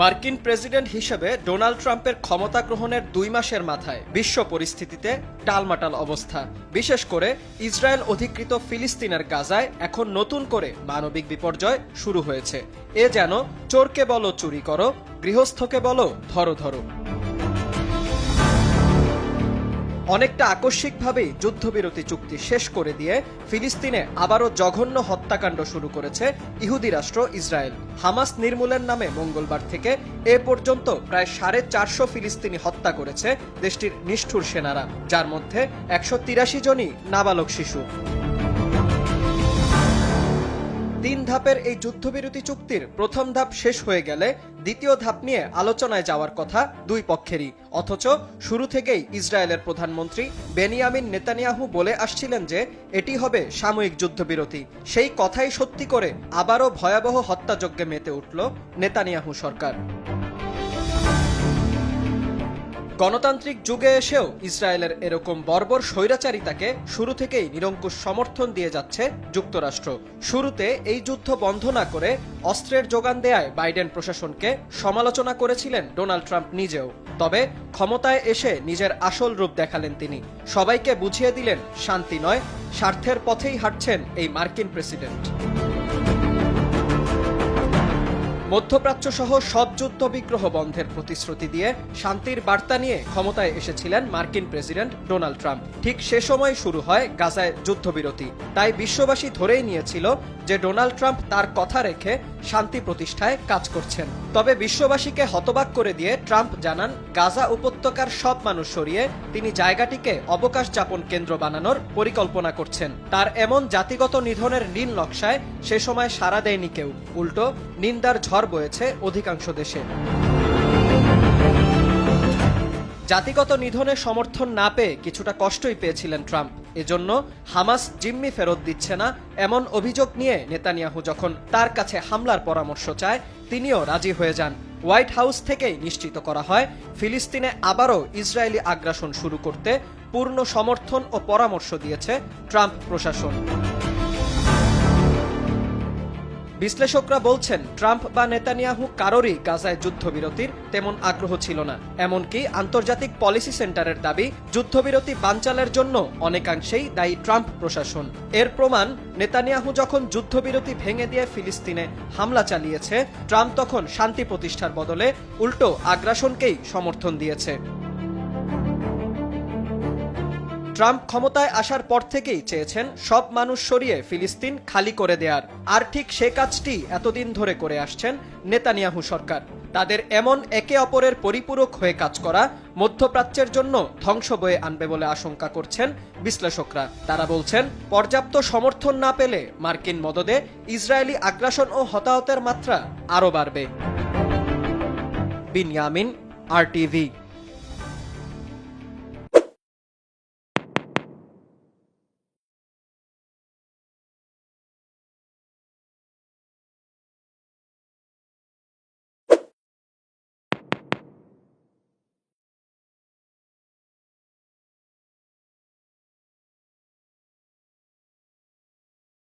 মার্কিন প্রেসিডেন্ট হিসেবে ডোনাল্ড ট্রাম্পের ক্ষমতা গ্রহণের দুই মাসের মাথায় বিশ্ব পরিস্থিতিতে টালমাটাল অবস্থা। বিশেষ করে ইসরায়েল অধিকৃত ফিলিস্তিনের গাজায় এখন নতুন করে মানবিক বিপর্যয় শুরু হয়েছে। এ যেন চোরকে বলো চুরি করো, গৃহস্থকে বলো ধরো ধরো। অনেকটা আকস্মিকভাবেই যুদ্ধবিরতি চুক্তি শেষ করে দিয়ে ফিলিস্তিনে আবারও জঘন্য হত্যাকাণ্ড শুরু করেছে ইহুদি রাষ্ট্র ইসরায়েল। হামাস নির্মূলের নামে মঙ্গলবার থেকে এ পর্যন্ত প্রায় সাড়ে চারশো ফিলিস্তিনি হত্যা করেছে দেশটির নিষ্ঠুর সেনারা, যার মধ্যে একশো তিরাশি জনই নাবালক শিশু। ধাপের এই যুদ্ধবিরতি চুক্তির প্রথম ধাপ শেষ হয়ে গেলে দ্বিতীয় ধাপ নিয়ে আলোচনায় যাওয়ার কথা দুই পক্ষেরই। অথচ শুরু থেকেই ইসরায়েলের প্রধানমন্ত্রী বেনিয়ামিন নেতানিয়াহু বলে আসছিলেন যে, এটি হবে সাময়িক যুদ্ধবিরতি। সেই কথাই সত্যি করে আবারও ভয়াবহ হত্যাযজ্ঞে মেতে উঠল নেতানিয়াহু সরকার। গণতান্ত্রিক যুগে এসেও ইসরায়েলের এরকম বর্বর স্বৈরাচারিতাকে শুরু থেকেই নিরঙ্কুশ সমর্থন দিয়ে যাচ্ছে যুক্তরাষ্ট্র। শুরুতে এই যুদ্ধ বন্ধ না করে অস্ত্রের যোগান দেয়ায় বাইডেন প্রশাসনকে সমালোচনা করেছিলেন ডোনাল্ড ট্রাম্প নিজেও। তবে ক্ষমতায় এসে নিজের আসল রূপ দেখালেন তিনি। সবাইকে বুঝিয়ে দিলেন, শান্তি নয়, স্বার্থের পথেই হাঁটছেন এই মার্কিন প্রেসিডেন্ট। মধ্যপ্রাচ্য সহ সব যুদ্ধ বিগ্রহ বন্ধের প্রতিশ্রুতি দিয়ে শান্তির বার্তা নিয়ে ক্ষমতায় এসেছিলেন মার্কিন প্রেসিডেন্ট ডোনাল্ড ট্রাম্প। ঠিক সে সময় শুরু হয় গাজায় যুদ্ধবিরতি। তাই বিশ্ববাসী ধরেই নিয়েছিল যে ডোনাল্ড ট্রাম্প তার কথা রেখে শান্তি প্রতিষ্ঠায় কাজ করছেন। তবে বিশ্ববাসীকে হতবাক করে দিয়ে ট্রাম্প জানান, গাজা উপত্যকার সব মানুষ সরিয়ে তিনি জায়গাটিকে অবকাশ যাপন কেন্দ্র বানানোর পরিকল্পনা করছেন। তার এমন জাতিগত নিধনের নীল নকশায় সে সময় সাড়া দেয়নি কেউ। উল্টো, নিন্দার ঝড় বয়েছে অধিকাংশ দেশে। জাতিগত নিধনের সমর্থন না পেয়ে কিছুটা কষ্টই পেয়েছিলেন ট্রাম্প। এজন্য হামাস জিম্মি ফেরত দিচ্ছে না এমন অভিযোগ নিয়ে নেতানিয়াহু যখন তার কাছে হামলার পরামর্শ চায়, তিনিও রাজি হয়ে যান। হোয়াইট হাউস থেকেই নিশ্চিত করা হয়, ফিলিস্তিনে আবারও ইসরায়েলি আগ্রাসন শুরু করতে পূর্ণ সমর্থন ও পরামর্শ দিয়েছে ট্রাম্প প্রশাসন। বিশ্লেষকরা বলছেন, ট্রাম্প বা নেতানিয়াহু কারোরই গাজায় যুদ্ধবিরতির তেমন আগ্রহ ছিল না। এমনকি আন্তর্জাতিক পলিসি সেন্টারের দাবি, যুদ্ধবিরতি বানচালের জন্য অনেকাংশেই দায়ী ট্রাম্প প্রশাসন। এর প্রমাণ, নেতানিয়াহু যখন যুদ্ধবিরতি ভেঙে দিয়ে ফিলিস্তিনে হামলা চালিয়েছে, ট্রাম্প তখন শান্তি প্রতিষ্ঠার বদলে উল্টো আগ্রাসনকেই সমর্থন দিয়েছে। ট্রাম্প ক্ষমতায় আসার পর থেকেই চেয়েছেন সব মানুষ সরিয়ে ফিলিস্তিন খালি করে দেয়ার। আর ঠিক সে কাজটি এতদিন ধরে করে আসছেন নেতানিয়াহু সরকার। তাদের এমন একে অপরের পরিপূরক হয়ে কাজ করা মধ্যপ্রাচ্যের জন্য ধ্বংস বয়ে আনবে বলে আশঙ্কা করছেন বিশ্লেষকরা। তারা বলছেন, পর্যাপ্ত সমর্থন না পেলে মার্কিন মদদে ইসরায়েলি আগ্রাসন ও হতাহতের মাত্রা আরও বাড়বে। বিনিয়ামিন, আর টিভি